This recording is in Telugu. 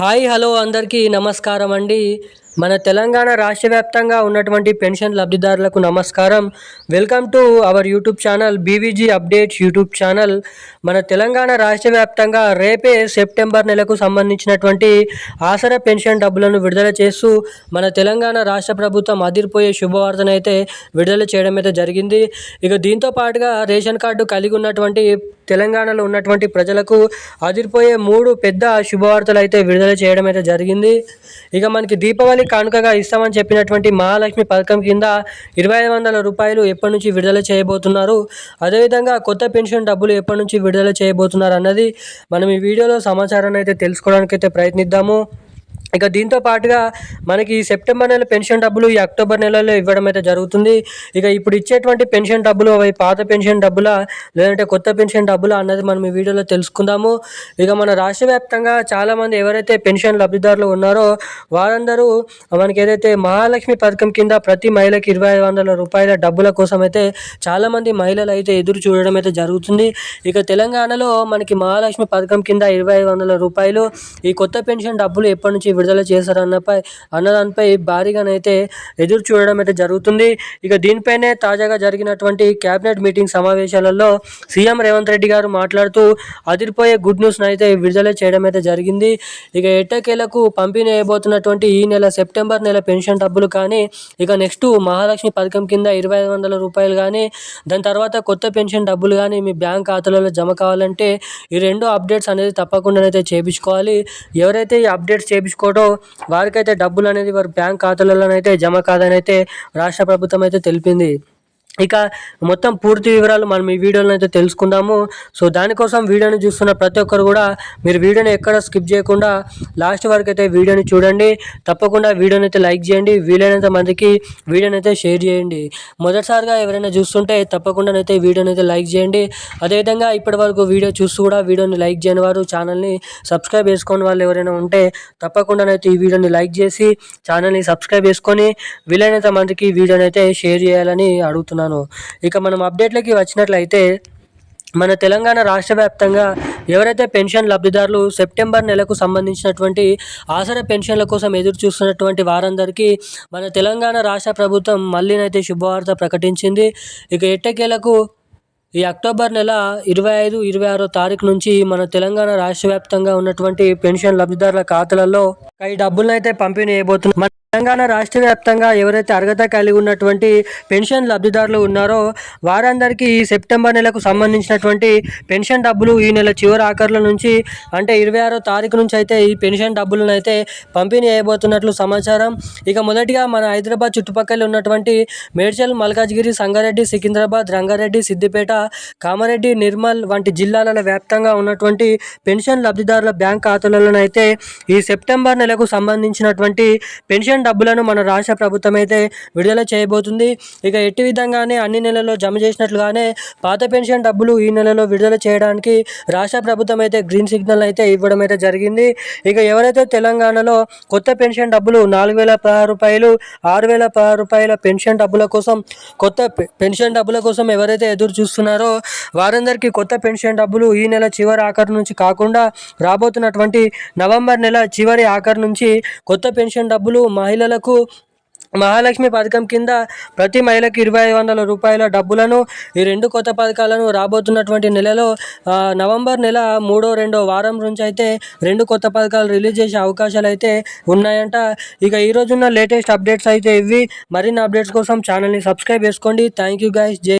హాయ్ హలో అందరికీ నమస్కారం అండి. మన తెలంగాణ రాష్ట్ర వ్యాప్తంగా ఉన్నటువంటి పెన్షన్ లబ్ధిదారులకు నమస్కారం. Welcome to our YouTube channel BVG updates YouTube channel. మన తెలంగాణ రాష్ట్ర వ్యాప్తంగా రేపే సెప్టెంబర్ నెలకు సంబంధించినటువంటి ఆసరా పెన్షన్ డబ్బులను విడుదల చేస్తూ మన తెలంగాణ రాష్ట్ర ప్రభుత్వం అదిరిపోయే శుభవార్తనైతే విడుదల చేయడం అయితే జరిగింది. ఇక దీంతో పాటుగా రేషన్ కార్డు కలిగి ఉన్నటువంటి తెలంగాణలో ఉన్నటువంటి ప్రజలకు అదిరిపోయే మూడు పెద్ద శుభవార్తలు అయితే విడుదల చేయడం అయితే జరిగింది. ఇక మనకి దీపావళి కానుకగా ఇస్తామని చెప్పినటువంటి మహాలక్ష్మి పథకం కింద ఇరవై ఐదు వందల రూపాయలు ఎప్పటి నుంచి విడుదల చేయబోతున్నారు? అదేవిధంగా కొత్త పెన్షన్ డబ్బులు ఎప్పటి నుంచి విడుదల చేయబోతున్నారు అన్నది మనం ఈ వీడియోలో సమాచారాన్ని అయితే తెలుసుకోవడానికి అయితే ప్రయత్నిద్దాము. ఇక దీంతో పాటుగా మనకి ఈ సెప్టెంబర్ నెల పెన్షన్ డబ్బులు ఈ అక్టోబర్ నెలలో ఇవ్వడం అయితే జరుగుతుంది. ఇక ఇప్పుడు ఇచ్చేటువంటి పెన్షన్ డబ్బులు అవి పాత పెన్షన్ డబ్బులా లేదంటే కొత్త పెన్షన్ డబ్బులా అన్నది మనం ఈ వీడియోలో తెలుసుకుందాము. ఇక మన రాష్ట్ర వ్యాప్తంగా చాలామంది ఎవరైతే పెన్షన్ లబ్ధిదారులు ఉన్నారో వారందరూ మనకి ఏదైతే మహాలక్ష్మి పథకం కింద ప్రతి మహిళకి ఇరవై ఐదు వందల రూపాయల డబ్బుల కోసం అయితే చాలామంది మహిళలు అయితే ఎదురు చూడడం అయితే జరుగుతుంది. ఇక తెలంగాణలో మనకి మహాలక్ష్మి పథకం కింద ఇరవై ఐదు వందల రూపాయలు ఈ కొత్త పెన్షన్ డబ్బులు ఎప్పటి నుంచి విడుదల చేశారన్నపై అన్నదానిపై భారీగానైతే ఎదురు చూడడం అయితే జరుగుతుంది. ఇక దీనిపైనే తాజాగా జరిగినటువంటి కేబినెట్ మీటింగ్ సమావేశాలలో సీఎం రేవంత్ రెడ్డి గారు మాట్లాడుతూ అదిరిపోయే గుడ్ న్యూస్ను అయితే విడుదల చేయడం అయితే జరిగింది. ఇక ఎట్టకేలకు పంపిణీ అయిపోతున్నటువంటి ఈ నెల సెప్టెంబర్ నెల పెన్షన్ డబ్బులు కానీ ఇక నెక్స్ట్ మహాలక్ష్మి పథకం కింద ఇరవై ఐదు వందల రూపాయలు కానీ దాని తర్వాత కొత్త పెన్షన్ డబ్బులు కానీ మీ బ్యాంక్ ఖాతాలలో జమ కావాలంటే ఈ రెండు అప్డేట్స్ అనేది తప్పకుండా అయితే చేయించుకోవాలి. ఎవరైతే ఈ అప్డేట్స్ చేయించుకోవడం వారికైతే డబ్బులు అనేది వారి బ్యాంక్ ఖాతాలలోనైతే జమ కాదని అయితే రాష్ట్ర ప్రభుత్వం అయితే తెలిపింది. ఇక మొత్తం పూర్తి వివరాలు మనం ఈ వీడియోలో అయితే తెలుసుకుందాము. సో దానికోసం వీడియోని చూస్తున్న ప్రతి ఒక్కరు కూడా మీరు వీడియోని ఎక్కడ స్కిప్ చేయకుండా లాస్ట్ వరకు అయితే వీడియోని చూడండి. తప్పకుండా వీడియోని అయితే లైక్ చేయండి. వీలైనంత మందికి వీడియోని అయితే షేర్ చేయండి. మొదటిసారిగా ఎవరైనా చూస్తుంటే తప్పకుండా అయితే వీడియోని అయితే లైక్ చేయండి. అదేవిధంగా ఇప్పటి వరకు వీడియో చూస్తూ కూడా వీడియోని లైక్ చేయని వారు ఛానల్ని సబ్స్క్రైబ్ చేసుకోని వాళ్ళు ఎవరైనా ఉంటే తప్పకుండా అయితే ఈ వీడియోని లైక్ చేసి ఛానల్ని సబ్స్క్రైబ్ చేసుకొని వీలైనంత మందికి వీడియోని అయితే షేర్ చేయాలని అడుగుతున్నాను. ఇక మనం అప్డేట్లకి వచ్చినట్లయితే మన తెలంగాణ రాష్ట్ర వ్యాప్తంగా ఎవరైతే పెన్షన్ లబ్ధిదారులు సెప్టెంబర్ నెలకు సంబంధించినటువంటి ఆసరా పెన్షన్ల కోసం ఎదురు చూస్తున్నటువంటి వారందరికీ మన తెలంగాణ రాష్ట్ర ప్రభుత్వం మళ్ళీనైతే శుభవార్త ప్రకటించింది. ఇక ఎట్టకేలకు ఈ అక్టోబర్ నెల ఇరవై ఐదు ఇరవై ఆరో తారీఖు నుంచి మన తెలంగాణ రాష్ట్ర వ్యాప్తంగా ఉన్నటువంటి పెన్షన్ లబ్ధిదారుల ఖాతాలలో ఈ డబ్బులను అయితే పంపిణీ చేయబోతున్నాం తెలంగాణ రాష్ట్ర వ్యాప్తంగా ఎవరైతే అర్హత కలిగి ఉన్నటువంటి పెన్షన్ లబ్ధిదారులు ఉన్నారో వారందరికీ ఈ సెప్టెంబర్ నెలకు సంబంధించినటువంటి పెన్షన్ డబ్బులు ఈ నెల చివరి ఆఖరుల నుంచి అంటే ఇరవై ఆరో తారీఖు నుంచి అయితే ఈ పెన్షన్ డబ్బులను అయితే పంపిణీ చేయబోతున్నట్లు సమాచారం. ఇక మొదటిగా మన హైదరాబాద్ చుట్టుపక్కల ఉన్నటువంటి మేడ్చల్ మల్కాజ్గిరి సంగారెడ్డి సికింద్రాబాద్ రంగారెడ్డి సిద్దిపేట కామారెడ్డి నిర్మల్ వంటి జిల్లాల వ్యాప్తంగా ఉన్నటువంటి పెన్షన్ లబ్ధిదారుల బ్యాంక్ ఖాతాలలోనైతే ఈ సెప్టెంబర్ నెలకు సంబంధించినటువంటి పెన్షన్ డబ్బులను మన రాష్ట్ర ప్రభుత్వం అయితే విడుదల చేయబోతుంది. ఇక ఎట్టి విధంగానే అన్ని నెలల్లో జమ చేసినట్లుగానే పాత పెన్షన్ డబ్బులు ఈ నెలలో విడుదల చేయడానికి రాష్ట్ర ప్రభుత్వం అయితే గ్రీన్ సిగ్నల్ అయితే ఇవ్వడం అయితే జరిగింది. ఇక ఎవరైతే తెలంగాణలో కొత్త పెన్షన్ డబ్బులు నాలుగు వేల పదహారు రూపాయలు ఆరు వేల పదహారు రూపాయల పెన్షన్ డబ్బుల కోసం కొత్త పెన్షన్ డబ్బుల కోసం ఎవరైతే ఎదురు చూస్తున్నారో వారందరికీ కొత్త పెన్షన్ డబ్బులు ఈ నెల చివరి ఆఖరు నుంచి కాకుండా రాబోతున్నటువంటి నవంబర్ నెల చివరి ఆఖరు నుంచి కొత్త పెన్షన్ డబ్బులు మహిళలకు మహాలక్ష్మి పథకం కింద ప్రతి మహిళకి ఇరవై ఐదు వందల రూపాయల డబ్బులను ఈ రెండు కొత్త పథకాలను రాబోతున్నటువంటి నెలలో నవంబర్ నెల మూడో రెండో వారం నుంచి అయితే రెండు కొత్త పథకాలు రిలీజ్ చేసే అవకాశాలు అయితే ఉన్నాయంట. ఇక ఈ లేటెస్ట్ అప్డేట్స్ అయితే ఇవి. మరిన్ని అప్డేట్స్ కోసం ఛానల్ని సబ్స్క్రైబ్ చేసుకోండి. Thank you guys. జై